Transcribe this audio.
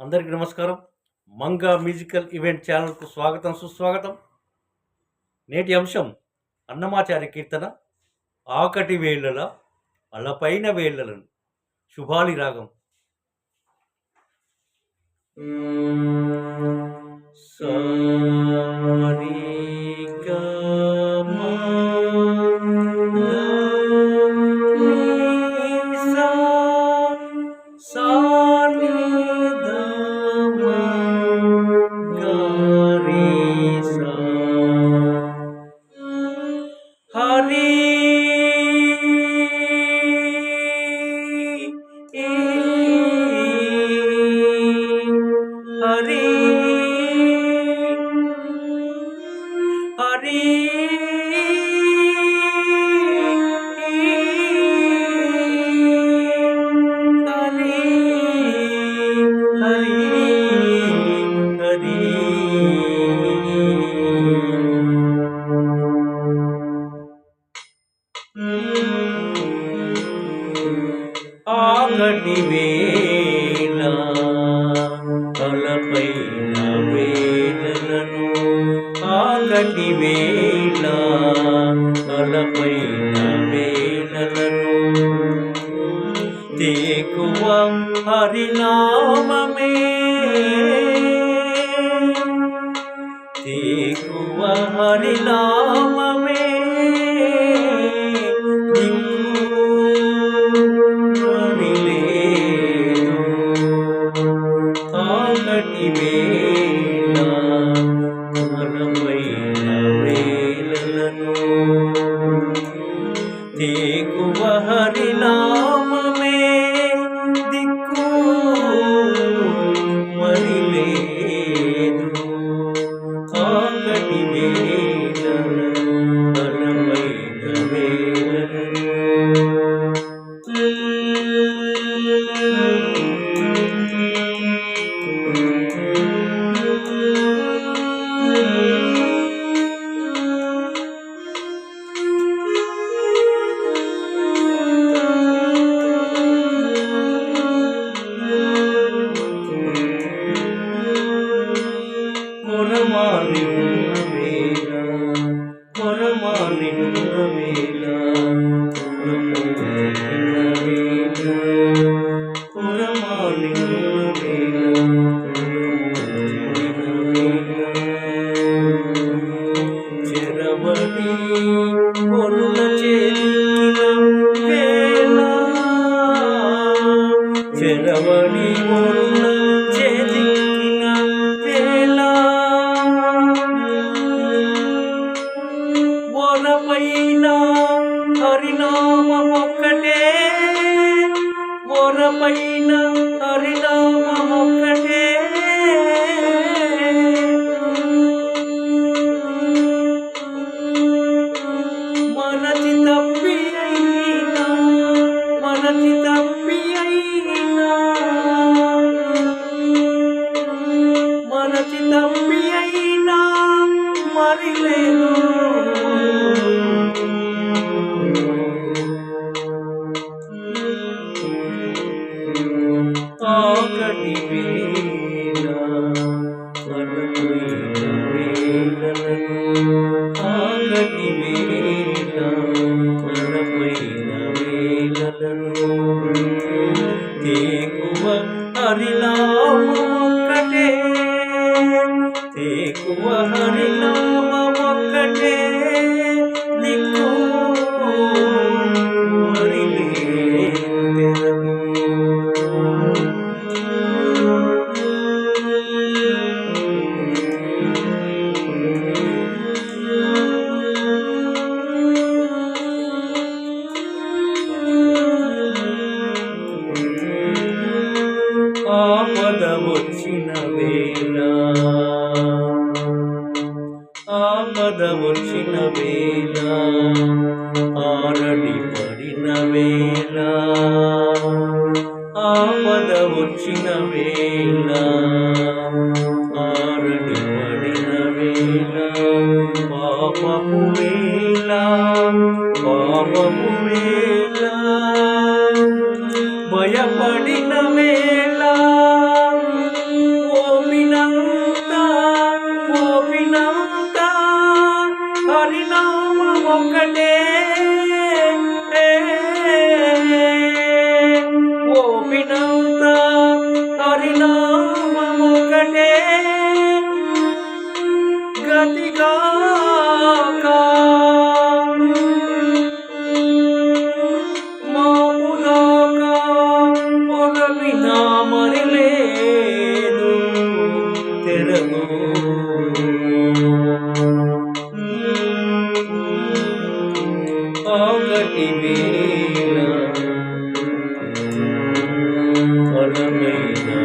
అందరికీ నమస్కారం. Manga musical event ఛానల్కు స్వాగతం సుస్వాగతం. నేటి అంశం అన్నమాచార్య కీర్తన ఆకటి వేళ్ళల అలపైన వేళ్ళలను శుభాలి రాగం. హరి ఆగటి వేళ తలపైన వేదనను ఆగటి వేళ తలపైన వేదనను తేకువ హరినామమే. తేకువ చెరబడి ఉన్న చేతికిన వేళ. వరపైన హరినామం ఒక్కటే. వరపైన హరినామ ఆకటి వేళ మనమైన వేళలను వచ్చిన వేళ ఆపద వచ్చిన వేళ ఆరడి పడిన వేళ ఆపద వచ్చిన వేళ நேரமோ ஆகட்டி வீணா. பணமைனா